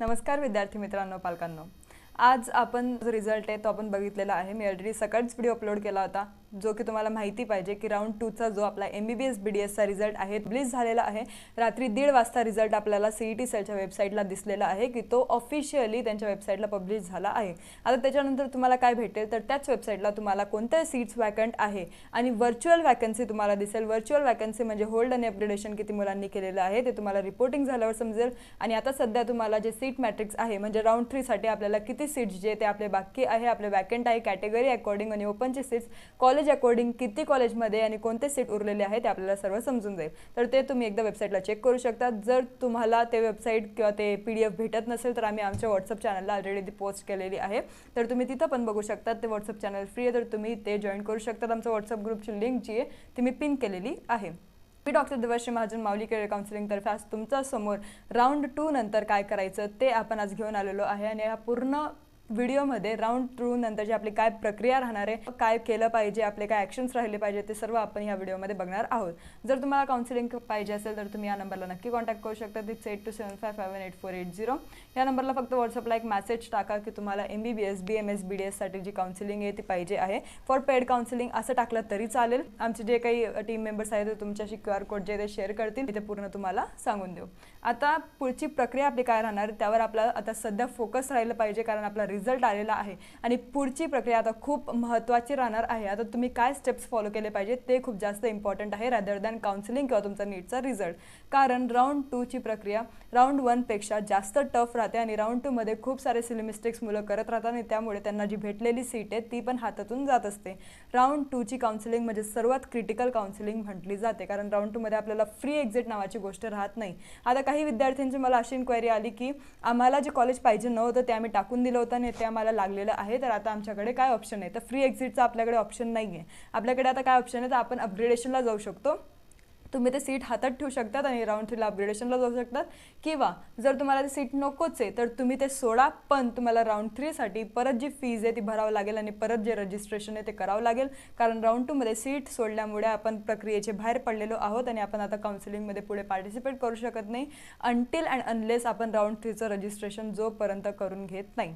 नमस्कार विद्यार्थी मित्रांनो पालकांनो. आज आपण जो रिझल्ट आहे तो आपण बघितलेला आहे. मी ऑलरेडी सकाळीच व्हिडिओ अपलोड केला होता. जो की तुम्हाला माहिती पाहिजे की राऊंड टूचा जो आपला M B B S B D एसचा result आहे रिलीज झालेला आहे. रात्री दीड वाजता रिझल्ट आपल्याला सी ई टी सेलच्या वेबसाईटला दिसलेला आहे की तो ऑफिशियली त्यांच्या वेबसाईटला पब्लिश झाला आहे. आता त्याच्यानंतर तुम्हाला काय भेटेल? तर त्याच वेबसाईटला तुम्हाला कोणत्या सीट्स वॅकंट आहे. आणि व्हर्च्युअल वॅकन्सी तुम्हाला दिसेल. व्हर्च्युअल वॅकन्सी म्हणजे होल्ड आणि अपग्रेडेशन किती मुलांनी केलेलं आहे ते तुम्हाला रिपोर्टिंग झाल्यावर समजेल. आणि आता सध्या तुम्हाला जे सीट मॅट्रिक्स आहे म्हणजे राऊंड थ्रीसाठी आपल्याला किती सीट्स जे ते आपले बाकी आहे आपले वॅकंट आहे कॅटेगरी अकॉर्डिंग आणि ओपनचे सीट्स कॉल कॉलेज अकॉर्डिंग किती कॉलेजमध्ये आणि कोणते सीट उरलेले आहे ते आपल्याला सर्व समजून जाईल. तर ते तुम्ही एकदा वेबसाईटला चेक करू शकता. जर तुम्हाला ते वेबसाईट किंवा ते पी डी एफ भेटत नसेल तर आम्ही आमच्या व्हॉट्सअप चॅनलला ऑलरेडी ती पोस्ट केलेली आहे. तर तुम्ही तिथं पण बघू शकता. ते व्हॉट्सअप चॅनल फ्री आहे तर तुम्ही ते जॉईन करू शकतात आमचं व्हॉट्सअप ग्रुपची लिंक जी आहे ती मी पिन केलेली आहे. मी डॉक्टर देवश्री महाजन माऊली करिअर काउन्सिलिंगतर्फे आज तुमच्यासमोर राऊंड टू नंतर काय करायचं ते आपण आज घेऊन आलेलो आहे. आणि हा पूर्ण व्हिडिओमध्ये राऊंड थ्रू नंतरची आपली काय प्रक्रिया राहणार आहे काय केलं पाहिजे आपले काय ॲक्शन्स राहिले पाहिजे ते सर्व आपण या व्हिडिओमध्ये बघणार आहोत. जर तुम्हाला काउन्सिलिंग पाहिजे असेल तर तुम्ही या नंबरला नक्की कॉन्टॅक्ट करू शकता. Six eight two seven five seven eight four eight zero या नंबरला फक्त व्हॉट्सअपला एक मेसेज टाका की तुम्हाला M B B S B M S B D एससाठी जी काउन्सिलिंग आहे ती पाहिजे आहे. फॉर पेड काउन्सिलिंग असं टाकलं तरी चालेल. आमचे जे काही टीम मेंबर्स आहेत ते तुमच्याशी क्यू आर कोड जे ते शेअर करतील. ते पूर्ण तुम्हाला सांगून देऊ. आता पुढची प्रक्रिया आपली काय राहणार त्यावर आपला आता सध्या फोकस राहिलं पाहिजे कारण आपला रिझल्ट आलेला आहे. आणि पुढची प्रक्रिया आता खूप महत्त्वाची राहणार आहे. आता तुम्ही काय स्टेप्स फॉलो केले पाहिजे ते खूप जास्त इम्पॉर्टंट आहे रॅदर दॅन काउन्सिलिंग किंवा तुमचा नीटचा रिझल्ट कारण राऊंड टूची प्रक्रिया राऊंड वनपेक्षा जास्त टफ राहते आणि राऊंड टूमध्ये खूप सारे सिली मिस्टेक्स मुलं करत राहतात आणि त्यामुळे त्यांना जी भेटलेली सीट आहे ती पण हातातून जात असते. राऊंड टूची काउन्सिलिंग म्हणजे सर्वात क्रिटिकल काउन्सिलिंग म्हटली जाते. कारण राऊंड टूमध्ये आपल्याला फ्री एक्झिट नावाची गोष्ट राहत नाही. आता काही विद्यार्थ्यांची मला अशी इन्क्वायरी आली की आम्हाला जे कॉलेज पाहिजे नव्हतं ते आम्ही टाकून दिलं होतं आणि ते आम्हाला लागलेलं आहे तर आता आमच्याकडे काय ऑप्शन आहे तर फ्री एक्झिटचा आपल्याकडे ऑप्शन नाही आहे आपल्याकडे आता काय ऑप्शन आहे? तर आपण अपग्रेडेशनला जाऊ शकतो. तुम्ही ते सीट हातात ठेवू शकतात आणि राऊंड थ्रीला अपग्रेडेशनला जाऊ शकतात. किंवा जर तुम्हाला ते सीट नकोच आहे तर तुम्ही ते सोडा पण तुम्हाला राऊंड थ्रीसाठी परत जी फीज आहे ती भरावं लागेल आणि परत जे रजिस्ट्रेशन आहे ते करावं लागेल. कारण राऊंड टूमध्ये सीट सोडल्यामुळे आपण प्रक्रियेचे बाहेर पडलेलो आहोत आणि आपण आता काउन्सिलिंगमध्ये पुढे पार्टिसिपेट करू शकत नाही अंटील अँड अनलेस आपण राऊंड थ्रीचं रजिस्ट्रेशन जोपर्यंत करून घेत नाही.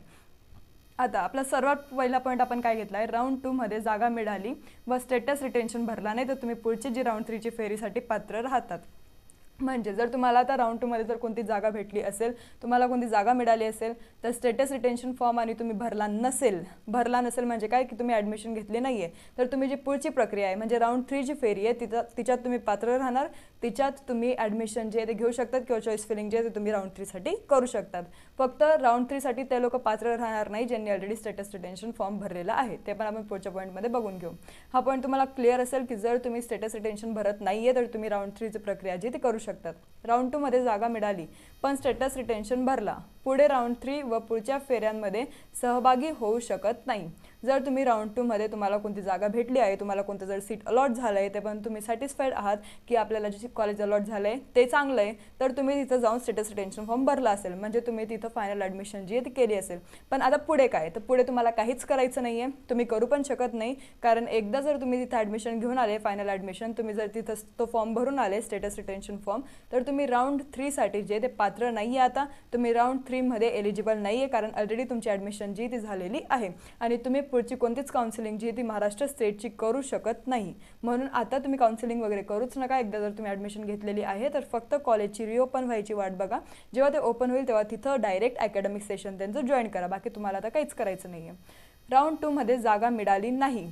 आता आपला सर्वात पहिला पॉईंट आपण काय घेतला आहे राऊंड टूमध्ये जागा मिळाली. व स्टेटस रिटेन्शन भरला नाही तर तुम्ही पुढची जी राऊंड थ्रीची फेरीसाठी पात्र राहतात. म्हणजे जर तुम्हाला आता राऊंड टूमध्ये जर कोणती जागा भेटली असेल तुम्हाला कोणती जागा मिळाली असेल तर स्टेटस रिटेन्शन फॉर्म आणि तुम्ही भरला नसेल भरला नसेल म्हणजे काय? की तुम्ही ॲडमिशन घेतली नाही आहे तर तुम्ही जी पुढची प्रक्रिया आहे म्हणजे राऊंड थ्रीची फेरी आहे तिथं तिच्यात तुम्ही पात्र राहणार. तिच्यात तुम्ही ॲडमिशन जे आहे ते घेऊ शकतात किंवा चॉईस फिलिंग जे आहे ते तुम्ही राऊंड थ्रीसाठी करू शकतात. फक्त राऊंड थ्रीसाठी ते लोक पात्र राहणार नाही ज्यांनी ऑलरेडी स्टेटस रिटेन्शन फॉर्म भरलेला आहे. ते पण आपण पुढच्या पॉईंटमध्ये बघून घेऊ. हा पॉईंट तुम्हाला क्लिअर असेल की जर तुम्ही स्टेटस रिटेन्शन भरत नाही आहे तर तुम्ही राऊंड थ्रीची प्रक्रिया जी ती करू शकतात. राऊंड टूमध्ये जागा मिळाली पण स्टेटस रिटेन्शन भरला. पुढे राऊंड थ्री व पुढच्या फेऱ्यांमध्ये सहभागी होऊ शकत नाही. जर तुम्ही राऊंड टूमध्ये तुम्हाला कोणती जागा भेटली आहे तुम्हाला कोणतं जर सीट अलॉट झालं आहे ते पण तुम्ही सॅटिस्फाईड आहात की आपल्याला जे कॉलेज अलॉट झालं आहे ते चांगलं आहे तर तुम्ही तिथं जाऊन स्टेटस रिटेन्शन फॉर्म भरला असेल. म्हणजे तुम्ही तिथं फायनल ॲडमिशन जी आहे ती केली असेल. पण आता पुढे काय? तर पुढे तुम्हाला काहीच करायचं नाही आहे तुम्ही करू पण शकत नाही. कारण एकदा जर तुम्ही तिथं ॲडमिशन घेऊन आले फायनल ॲडमिशन तुम्ही जर तिथं तो फॉर्म भरून आले स्टेटस रिटेन्शन फॉर्म तर तुम्ही राऊंड थ्रीसाठी जे ते पात्र नाही आहे आता. तुम्ही राऊंड थ्रीमध्ये एलिजिबल नाही आहे कारण ऑलरेडी तुमची ॲडमिशन जी ती झालेली आहे. आणि तुम्ही पुढची कोणतीच काउन्सिलिंग जी ती महाराष्ट्र स्टेटची करू शकत नाही. म्हणून आता तुम्ही काउन्सिलिंग वगैरे करूच नका. एकदा जर तुम्ही ॲडमिशन घेतलेली आहे तर फक्त कॉलेजची रिओपन व्हायची वाट बघा. जेव्हा ते ओपन होईल तेव्हा तिथं डायरेक्ट अकॅडमिक सेशन त्यांचं जॉईन करा. बाकी तुम्हाला आता काहीच करायचं नाही आहे राऊंड टूमध्ये जागा मिळाली नाही.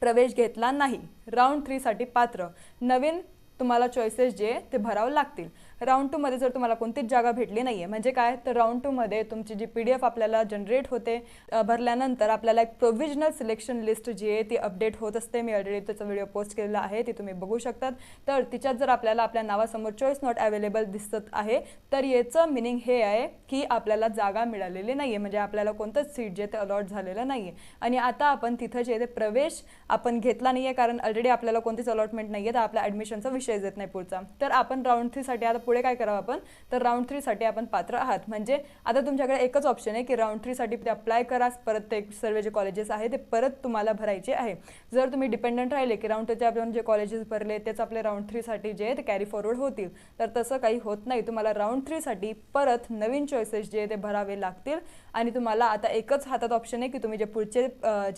प्रवेश घेतला नाही. राऊंड थ्रीसाठी पात्र. नवीन तुम्हाला चॉईसेस जे ते भरावं लागतील. राऊंड टूमध्ये जर तुम्हाला कोणतीच जागा भेटली नाही आहे म्हणजे काय? तर राऊंड टूमध्ये तुमची जी पी डी एफ आपल्याला जनरेट होते भरल्यानंतर आपल्याला एक प्रोव्हिजनल सिलेक्शन लिस्ट जी आहे ती अपडेट होत असते. मी ऑलरेडी त्याचा व्हिडिओ पोस्ट केलेला आहे ती तुम्ही बघू शकतात. तर तिच्यात जर आपल्याला आपल्या नावासमोर चॉईस नॉट अवेलेबल दिसत आहे तर याचं मिनिंग हे आहे की आपल्याला जागा मिळालेली नाही आहे म्हणजे आपल्याला कोणतंच सीट जे ते अलॉट झालेलं नाही आहे आणि आता आपण तिथं जे ते प्रवेश आपण घेतला नाही आहे कारण ऑलरेडी आपल्याला कोणतीच अलॉटमेंट नाही आहे तर आपल्या ॲडमिशनचा विषय येत नाही पुढचा. तर आपण राऊंड थ्रीसाठी आता पुढे काय करावं आपण? तर राऊंड थ्रीसाठी आपण पात्र आहात. म्हणजे आता तुमच्याकडे एकच ऑप्शन आहे की राऊंड थ्रीसाठी ते अप्लाय करा. परत ते सर्व जे कॉलेजेस आहे ते परत तुम्हाला भरायचे आहे. जर तुम्ही डिपेंडंट राहिले की राऊंड टूचे आपण जे कॉलेजेस भरले तेच आपले राऊंड थ्रीसाठी जे ते कॅरी फॉरवर्ड होतील. तर तसं काही होत नाही. तुम्हाला राऊंड थ्रीसाठी परत नवीन चॉईसेस जे ते भरावे लागतील. आणि तुम्हाला आता एकच हातात ऑप्शन आहे की तुम्ही जे पुढचे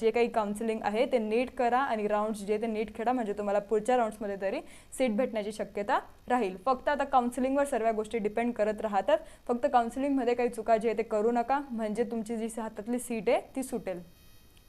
जे काही काउन्सिलिंग आहे ते नीट करा आणि राऊंड्स जे ते नीट खेळा. म्हणजे तुम्हाला पुढच्या राऊंड्समध्ये तरी सीट भेटण्याची शक्यता राहील. फक्त आता काउन्सिलिंगवर सर्व गोष्टी डिपेंड करत राहतात. फक्त काउन्सिलिंगमध्ये काही चुका जे आहे ते करू नका. म्हणजे तुमची जी हातातली सीट आहे ती सुटेल.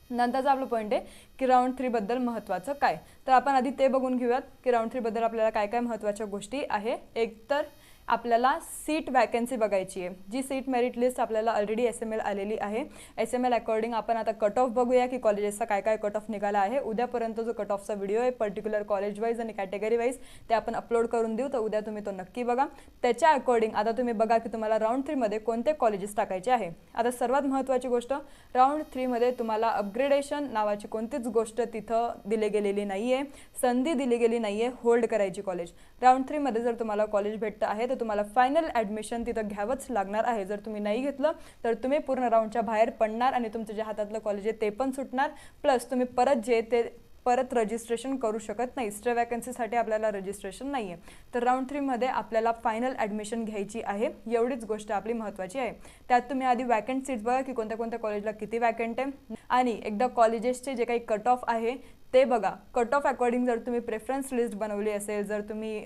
नंतरचा आपलं पॉईंट आहे की राऊंड थ्रीबद्दल महत्त्वाचं काय? तर आपण आधी ते बघून घेऊयात की राऊंड थ्रीबद्दल आपल्याला काय काय महत्त्वाच्या गोष्टी आहे. एक तर आपल्याला सीट वॅकन्सी बघायची आहे. जी सीट मेरिट लिस्ट आपल्याला ऑलरेडी एस एम एल आलेली आहे. एस एम एल अकॉर्डिंग आपण आता कट ऑफ बघूया की कॉलेजेसचा काय काय कट ऑफ निघाला आहे. उद्यापर्यंत जो कट ऑफचा व्हिडिओ आहे पर्टिक्युलर कॉलेज वाईज आणि कॅटेगरी वाईज ते आपण अपलोड करून देऊ. तर उद्या तुम्ही तो नक्की बघा. त्याच्या अकॉर्डिंग आता तुम्ही बघा की तुम्हाला राऊंड थ्रीमध्ये कोणते कॉलेजेस टाकायचे आहे. आता सर्वात महत्त्वाची गोष्ट राऊंड थ्रीमध्ये तुम्हाला अपग्रेडेशन नावाची कोणतीच गोष्ट तिथं दिली गेलेली नाही आहे संधी दिली गेली नाही आहे होल्ड करायची कॉलेज राऊंड थ्रीमध्ये जर तुम्हाला कॉलेज भेटतं आहे तर तुम्हाला फायनल ॲडमिशन तिथं घ्यावंच लागणार आहे. जर तुम्ही नाही घेतलं तर तुम्ही पूर्ण राऊंडच्या बाहेर पडणार आणि तुमचं जे हातातलं कॉलेज आहे ते पण सुटणार. प्लस तुम्ही परत जे ते परत रजिस्ट्रेशन करू शकत नाही. एक्स्ट्रा वॅकन्सीसाठी आपल्याला रजिस्ट्रेशन नाही आहे तर राऊंड थ्रीमध्ये आपल्याला फायनल ॲडमिशन घ्यायची आहे. एवढीच गोष्ट आपली महत्त्वाची आहे. त्यात तुम्ही आधी वॅकंट सीट्स बघा की कोणत्या कोणत्या कॉलेजला किती वॅकंट आहे. आणि एकदा कॉलेजेसचे जे काही कट ऑफ आहे ते बघा कट ऑफ अकॉर्डिंग जर तुम्ही प्रेफरन्स लिस्ट बनवली असेल जर तुम्ही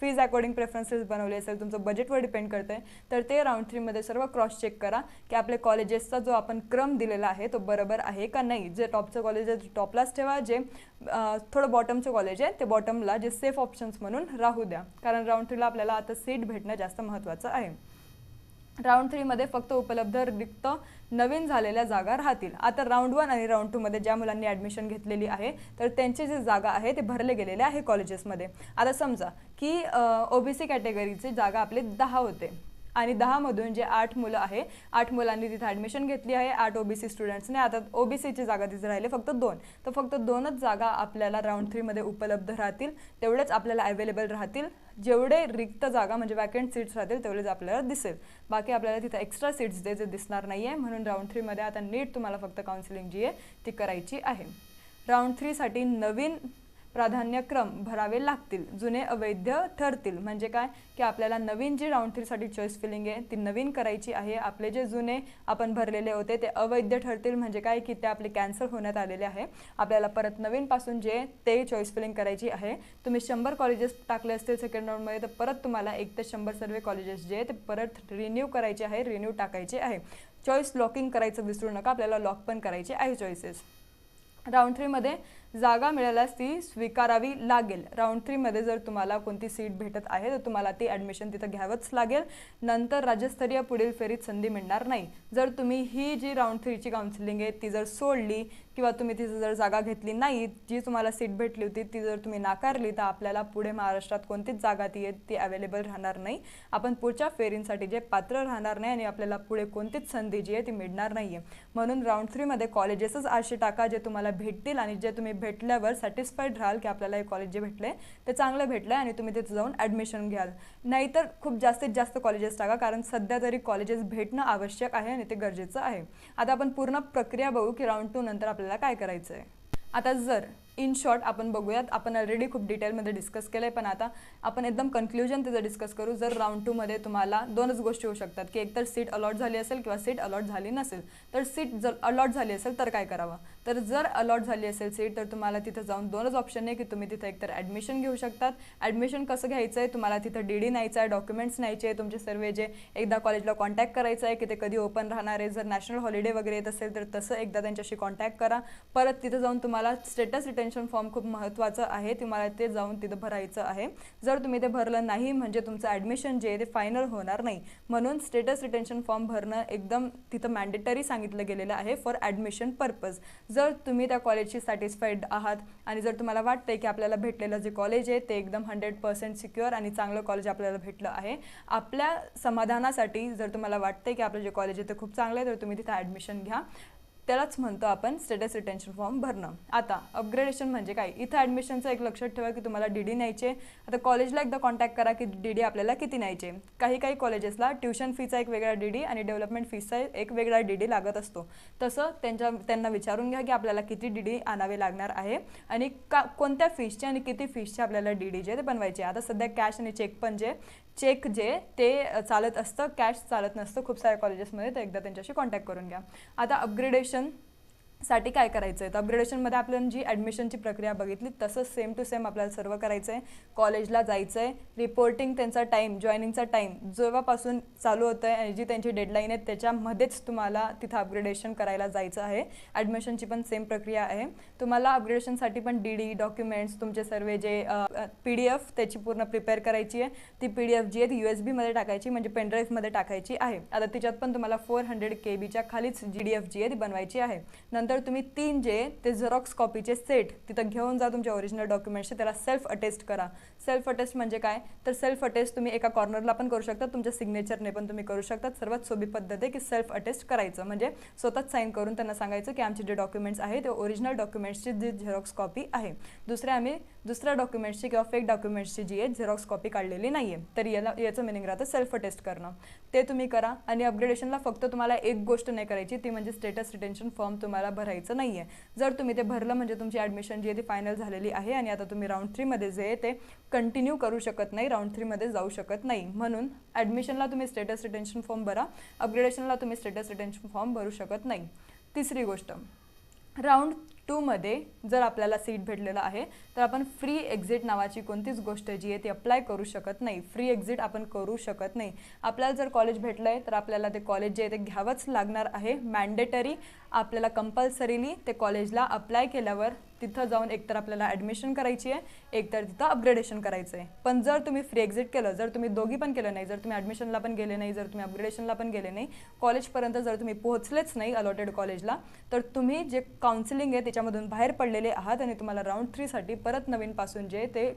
फीज अकॉर्डिंग प्रेफरन्स लिस्ट बनवली असेल तुमचं बजेटवर डिपेंड करतं आहे तर ते राऊंड थ्रीमध्ये सर्व क्रॉस चेक करा की आपल्या कॉलेजेसचा जो आपण क्रम दिलेला आहे तो बरोबर आहे का नाही. जे टॉपचं कॉलेज आहे टॉपलाच ठेवा जे थोडं बॉटमचं कॉलेज आहे ते बॉटमला जे सेफ ऑप्शन्स म्हणून राहू द्या. कारण राऊंड थ्रीला आपल्याला आता सीट भेटणं जास्त महत्त्वाचं आहे. राऊंड थ्रीमध्ये फक्त उपलब्ध रिक्त नवीन झालेल्या जागा राहतील. आता राऊंड वन आणि राऊंड टूमध्ये ज्या मुलांनी ॲडमिशन घेतलेली आहे तर त्यांची जी जागा आहे ते भरले गेलेले आहे कॉलेजेसमध्ये आता समजा की ओबीसी कॅटेगरीची जागा आपले दहा होते. आणि दहामधून जे आठ मुलं आहे. आठ मुलांनी तिथे ॲडमिशन घेतली आहे. आठ ओबीसी स्टुडंट्सने आता ओबीसीची जागा तिथे राहिले फक्त दोन. तर फक्त दोनच जागा आपल्याला राऊंड थ्रीमध्ये उपलब्ध राहतील. तेवढेच आपल्याला अवेलेबल राहतील. जेवढे रिक्त जागा म्हणजे वॅकंट सीट्स राहतील तेवढेच आपल्याला दिसेल. बाकी आपल्याला तिथं एक्स्ट्रा सीट्स जे दिसणार नाही आहे म्हणून राऊंड थ्रीमध्ये आता नीट तुम्हाला फक्त काउन्सिलिंग जी आहे ती करायची आहे. राऊंड थ्रीसाठी नवीन प्राधान्यक्रम भरावे लागतील जुने अवैध ठरतील. म्हणजे काय? की आपल्याला नवीन जी राऊंड थ्रीसाठी चॉईस फिलिंग आहे ती नवीन करायची आहे. आपले जे जुने आपण भरलेले होते ते अवैध ठरतील. म्हणजे काय? की ते आपले कॅन्सल होण्यात आलेले आहे. आपल्याला परत नवीनपासून जे ते चॉईस फिलिंग करायची आहे. तुम्ही शंभर कॉलेजेस टाकले असतील सेकंड राऊंडमध्ये तर परत तुम्हाला एक ते शंभर सर्व कॉलेजेस जे ते परत रिन्यू करायचे आहे रिन्यू टाकायचे आहे. चॉईस लॉकिंग करायचं विसरू नका. आपल्याला लॉक पण करायचे आहे चॉईसेस राऊंड थ्रीमध्ये जागा मिळाल्यास ती स्वीकारावी लागेल. राऊंड थ्रीमध्ये जर तुम्हाला कोणती सीट भेटत आहे तर तुम्हाला ती ॲडमिशन तिथं घ्यावंच लागेल. नंतर राज्यस्तरीय पुढील फेरीत संधी मिळणार नाही. जर तुम्ही ही जी राऊंड थ्रीची काउन्सिलिंग आहे ती जर सोडली किंवा तुम्ही तिथं जर जागा घेतली नाही जी तुम्हाला सीट भेटली होती ती जर तुम्ही नाकारली तर आपल्याला पुढे महाराष्ट्रात कोणतीच जागा ती आहे ती अवेलेबल राहणार नाही. आपण पुढच्या फेरींसाठी जे पात्र राहणार नाही आणि आपल्याला पुढे कोणतीच संधी जी आहे ती मिळणार नाही आहे म्हणून राऊंड थ्रीमध्ये कॉलेजेसच असे टाका जे तुम्हाला भेटतील आणि जे तुम्ही भेटल्यावर सॅटिस्फाईड राहाल की आपल्याला हे कॉलेज जे भेटले ते चांगलं भेटलं आणि तुम्ही तिथे जाऊन ॲडमिशन घ्याल. नाहीतर खूप जास्तीत जास्त कॉलेजेस टाका कारण सध्या तरी कॉलेजेस भेटणं आवश्यक आहे आणि ते गरजेचं आहे. आता आपण पूर्ण प्रक्रिया बघू की राऊंड टू नंतर आपल्याला काय करायचं आहे आता जर इन शॉर्ट आपण बघूयात आपण ऑलरेडी खूप डिटेलमध्ये डिस्कस केलं आहे पण आता आपण एकदम कन्क्ल्युजन त्याचं डिस्कस करू. जर राऊंड टूमध्ये तुम्हाला दोनच गोष्टी होऊ शकतात की एकतर सीट अलॉट झाली असेल किंवा सीट अलॉट झाली नसेल तर सीट जर अलॉट झाली असेल तर काय करावं? तर जर अलॉट झाली असेल सीट तर तुम्हाला तिथं जाऊन दोनच ऑप्शन आहे की तुम्ही तिथं एकतर ॲडमिशन घेऊ शकतात. ॲडमिशन कसं घ्यायचं आहे तुम्हाला तिथं डी डी न्यायचं आहे डॉक्युमेंट्स न्यायचे आहे तुमचे सर्व जे एकदा कॉलेजला कॉन्टॅक्ट करायचं आहे की ते कधी ओपन राहणार आहे जर नॅशनल हॉलिडे वगैरे येत असेल तर तसं एकदा त्यांच्याशी कॉन्टॅक्ट करा. परत तिथं जाऊन तुम्हाला स्टेटस रिटेन्शन फॉर्म खूप महत्त्वाचं आहे. तुम्हाला ते जाऊन तिथं भरायचं आहे. जर तुम्ही ते भरलं नाही म्हणजे तुमचं ॲडमिशन जे आहे ते फायनल होणार नाही. म्हणून स्टेटस रिटेन्शन फॉर्म भरणं एकदम तिथं मॅन्डेटरी सांगितलं गेलेलं आहे फॉर ॲडमिशन पर्पज जर तुम्ही त्या कॉलेजशी सॅटिस्फाईड आहात आणि जर तुम्हाला वाटतंय की आपल्याला भेटलेलं जे कॉलेज आहे ते एकदम हंड्रेड पर्सेंट सिक्युअर आणि चांगलं कॉलेज आपल्याला भेटलं आहे. आपल्या समाधानासाठी जर तुम्हाला वाटतंय की आपलं जे कॉलेज आहे ते खूप चांगलं आहे तर तुम्ही तिथं ॲडमिशन घ्या. त्यालाच म्हणतो आपण स्टेटस रिटेन्शन फॉर्म भरणं. आता अपग्रेडेशन म्हणजे काय? इथं ॲडमिशनचं एक लक्षात ठेवा की तुम्हाला डी डी न्यायचे. आता कॉलेजला एकदा कॉन्टॅक्ट करा की डी डी आपल्याला किती न्यायचे? काही काही कॉलेजेसला ट्युशन फीचा एक वेगळा डी डी आणि डेव्हलपमेंट फीचा एक वेगळा डी डी लागत असतो. तसं त्यांच्या त्यांना विचारून घ्या की आपल्याला किती डी डी आणावे लागणार आहे आणि का कोणत्या फीसचे आणि किती फीसचे आपल्याला डी डी जे ते बनवायचे. आता सध्या कॅश आणि चेक पण जे चेक जे ते चालत असतं कॅश चालत नसतं खूप साऱ्या कॉलेजेसमध्ये तर एकदा त्यांच्याशी कॉन्टॅक्ट करून घ्या. आता अपग्रेडेशन साठी काय करायचं आहे तर अपग्रेडेशनमध्ये आपण जी ॲडमिशनची प्रक्रिया बघितली तसंच सेम टू सेम आपल्याला सर्व करायचं आहे कॉलेजला जायचं आहे रिपोर्टिंग त्यांचा टाईम जॉईनिंगचा टाईम जेव्हापासून चालू होतं आहे आणि जी त्यांची डेडलाईन आहे त्याच्यामध्येच तुम्हाला तिथं अपग्रेडेशन करायला जायचं आहे. ॲडमिशनची पण सेम प्रक्रिया आहे. तुम्हाला अपग्रेडेशनसाठी पण डी डी डॉक्युमेंट्स तुमचे सर्व जे पी डी एफ त्याची पूर्ण प्रिपेअर करायची आहे. ती पी डी एफ जी आहे ती यू एस बीमध्ये टाकायची म्हणजे पेनड्राईव्हमध्ये टाकायची आहे. आता तिच्यात पण तुम्हाला फोर हंड्रेड के बीच्या खालीच जी डी एफ जी आहे ती बनवायची आहे. नंतर नंतर तुम्ही तीन जे ते झेरॉक्स कॉपीचे सेट तिथं घेऊन जा तुमच्या ओरिजिनल डॉक्युमेंट्सचे त्याला सेल्फ अटेस्ट करा. सेल्फ अटेस्ट म्हणजे काय? तर सेल्फ अटेस्ट तुम्ही एका कॉर्नरला पण करू शकता तुमच्या सिग्नेचरने पण तुम्ही करू शकता. सर्वात सोपी पद्धत आहे की सेल्फ अटेस्ट करायचं. म्हणजे स्वतःच साईन करून त्यांना सांगायचं की आमचे जे डॉक्युमेंट्स आहे ते ओरिजिनल डॉक्युमेंट्सची जी झेरॉक्स कॉपी आहे. दुसऱ्या आम्ही दुसऱ्या डॉक्युमेंट्सची किंवा फेक डॉक्युमेंट्सची जी आहे झेरॉक्स कॉपी काढलेली नाही आहे तर याला याचं मिनिंग राहतं सेल्फ अटेस्ट करणं. ते तुम्ही करा आणि अपग्रेडेशनला फक्त तुम्हाला एक गोष्ट नाही करायची ती म्हणजे स्टेटस रिटेन्शन फॉर्म तुम्हाला भरायचं नाही आहे जर तुम्ही ते भरलं म्हणजे तुमची ॲडमिशन जी आहे ती फायनल झालेली आहे आणि आता तुम्ही राऊंड थ्रीमध्ये जे आहे ते कंटिन्यू करू शकत नाही राऊंड थ्रीमध्ये जाऊ शकत नाही. म्हणून ॲडमिशनला तुम्ही स्टेटस रिटेन्शन फॉर्म भरा. अपग्रेडेशनला तुम्ही स्टेटस रिटेन्शन फॉर्म भरू शकत नाही. तिसरी गोष्ट राऊंड टूमध्ये जर आपल्याला सीट भेटलेलं आहे तर आपण फ्री एक्झिट नावाची कोणतीच गोष्ट जी आहे ती अप्लाय करू शकत नाही. फ्री एक्झिट आपण करू शकत नाही. आपल्याला जर कॉलेज भेटलं आहे तर आपल्याला ते कॉलेज जे आहे ते घ्यावंच लागणार आहे. मॅन्डेटरी आपल्याला कंपल्सरीली ते कॉलेजला अप्लाय केल्यावर तिथं जाऊन एकतर आपल्याला ॲडमिशन करायची आहे एकतर तिथं अपग्रेडेशन करायचं आहे. पण जर तुम्ही फ्री एक्झिट केलं जर तुम्ही दोघी पण केलं नाही जर तुम्ही ॲडमिशनला पण गेले नाही जर तुम्ही अपग्रेडेशनला पण गेले नाही कॉलेजपर्यंत जर तुम्ही पोहोचलेच नाही अलॉटेड कॉलेजला तर तुम्ही जे काउन्सिलिंग आहे त्याच्यामधून बाहेर पडलेले आहात आणि तुम्हाला राऊंड थ्रीसाठी परत नवीनपासून जे ते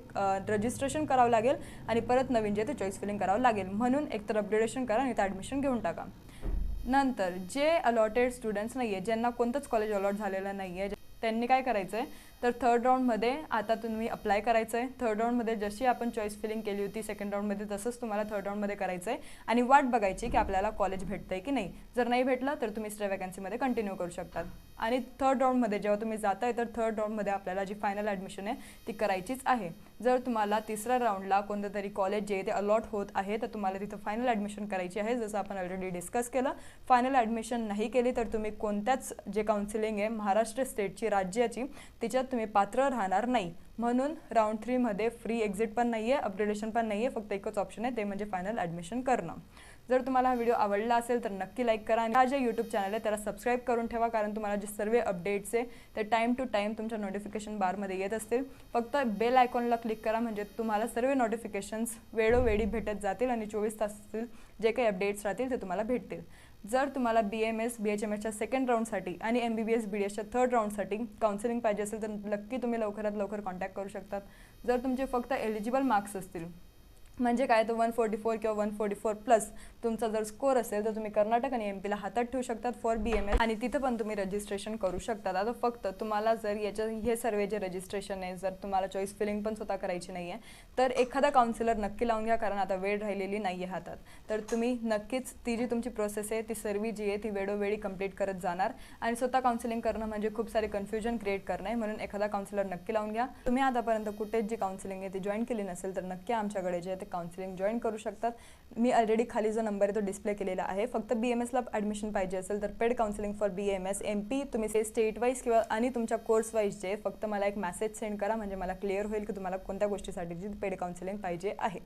रजिस्ट्रेशन करावं लागेल आणि परत नवीन जे ते चॉईस फिलिंग करावं लागेल. म्हणून एकतर अपग्रेडेशन करा आणि ते ॲडमिशन घेऊन टाका. नंतर जे अलॉटेड स्टुडंट्स नाही आहे ज्यांना कोणतंच कॉलेज अलॉट झालेलं नाही आहे त्यांनी काय करायचं आहे तर थर्ड राऊंडमध्ये आता तुम्ही अप्लाय करायचं आहे थर्ड राऊंडमध्ये जशी आपण चॉईस फिलिंग केली होती सेकंड राऊंडमध्ये तसंच तुम्हाला थर्ड राऊंडमध्ये करायचं आहे आणि वाट बघायची की आपल्याला कॉलेज भेटतं आहे की नाही. जर नाही भेटलं तर तुम्ही स्ट्रे वॅकन्सीमध्ये कंटिन्यू करू शकतात. आणि थर्ड राऊंडमध्ये जेव्हा तुम्ही जाताय तर थर्ड राऊंडमध्ये आपल्याला जी फायनल ॲडमिशन आहे ती करायचीच आहे. जर तुम्हाला तिसऱ्या राऊंडला कोणतं तरी कॉलेज जे ते अलॉट होत आहे तर तुम्हाला तिथं फायनल ॲडमिशन करायची आहे जसं आपण ऑलरेडी डिस्कस केलं. फायनल ॲडमिशन नाही केली तर तुम्ही कोणत्याच जे काउन्सिलिंग आहे महाराष्ट्र स्टेटची राज्याची तिच्यात तुम्ही पात्र राहणार नाही. म्हणून राऊंड थ्रीमध्ये फ्री एक्झिट पण नाही आहे अपग्रेडेशन पण नाही आहे फक्त एकच ऑप्शन आहे ते म्हणजे फायनल ॲडमिशन करणं. जर तुम्हाला हा व्हिडिओ आवडला असेल तर नक्की लाईक करा आणि हा जे यूट्यूब चॅनल आहे त्याला सबस्क्राईब करून ठेवा कारण तुम्हाला जे सर्व अपडेट्स आहे ते टाईम टू टाईम तुमच्या नोटिफिकेशन बारमध्ये येत असतील. फक्त बेल आयकॉनला क्लिक करा म्हणजे तुम्हाला सर्व नोटिफिकेशन्स वेळोवेळी भेटत जातील आणि चोवीस तासातील जे काही अपडेट्स राहतील ते तुम्हाला भेटतील. जर तुम्हाला B M S B H M एसच्या सेकंड राऊंडसाठी आणि M B B S B D एसच्या थर्ड राऊंडसाठी काउन्सिलिंग पाहिजे असेल तर नक्की तुम्ही लवकरात लवकर कॉन्टॅक्ट करू शकतात. जर तुमचे फक्त एलिजिबल मार्क्स असतील म्हणजे काय तर वन फोर्टी फोर किंवा वन फोर्टी फोर प्लस तुमचा जर स्कोर असेल तर तुम्ही कर्नाटक आणि एम पीला हातात ठेवू शकतात फॉर बी एम एस आणि तिथं पण तुम्ही रजिस्ट्रेशन करू शकतात. आता फक्त तुम्हाला जर याच्या हे सर्व जे रजिस्ट्रेशन आहे जर तुम्हाला चॉईस फिलिंग पण स्वतः करायची नाही आहे तर एखादा काउन्सिलर नक्की लावून घ्या कारण आता वेळ राहिलेली नाही आहे हातात. तर तुम्ही नक्कीच ती जी तुमची प्रोसेस आहे ती सर्व जी आहे ती वेळोवेळी कंप्लीट करत जाणार. आणि स्वतः काउन्सिलिंग करणं म्हणजे खूप सारे कन्फ्युजन क्रिएट करणं आहे. म्हणून एखादा काउन्सिलर नक्की लावून घ्या. तुम्ही आतापर्यंत कुठेच जी काउन्सिलिंग आहे ती जॉईन केली नसेल तर नक्की आमच्याकडे जे आहे ते काउन्सिलिंग जॉईन करू शकतात. मी ऑलरेडी खाली जो नंबर आहे तो डिस्प्ले केलेला आहे. फक्त बी एम एसला ॲडमिशन पाहिजे असेल तर paid counselling for B M S M P तुम्ही से स्टेट वाईज किंवा आणि तुमच्या कोर्स वाईज जे फक्त मला एक मेसेज सेंड करा. म्हणजे मला क्लिअर होईल की तुम्हाला कोणत्या गोष्टीसाठीची पेड काउन्सिलिंग पाहिजे आहे.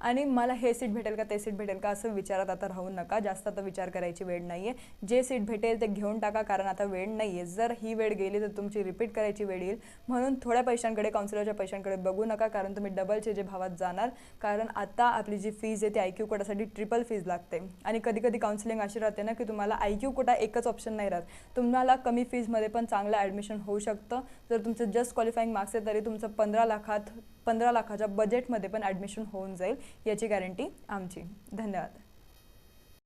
आणि मला हे सीट भेटेल का ते सीट भेटेल का असं विचारात आता राहू नका. जास्त आता विचार करायची वेळ नाही आहे जे सीट भेटेल ते घेऊन टाका कारण आता वेळ नाही आहे जर ही वेळ गेली तर तुमची रिपीट करायची वेळ येईल. म्हणून थोड्या पैशांकडे काउन्सिलरच्या पैशांकडे बघू नका कारण तुम्ही डबलचे जे भावात जाणार. कारण कारण आता आपली जी फीज आहे ती आय क्यू कोटासाठी ट्रिपल फीज लागते. आणि कधी कधी काउन्सिलिंग अशी राहते ना की तुम्हाला आय क्यू कोटा एकच ऑप्शन नाही राहत. तुम्हाला कमी फीजमध्ये पण चांगलं ॲडमिशन होऊ शकतं. जर तुमचं जस्ट क्वालिफाईंग मार्क्स आहे तरी तुमचं पंधरा लाखात पंधरा लाखाच्या बजेटमध्ये पण ॲडमिशन होऊन जाईल. याची गॅरंटी आमची. धन्यवाद.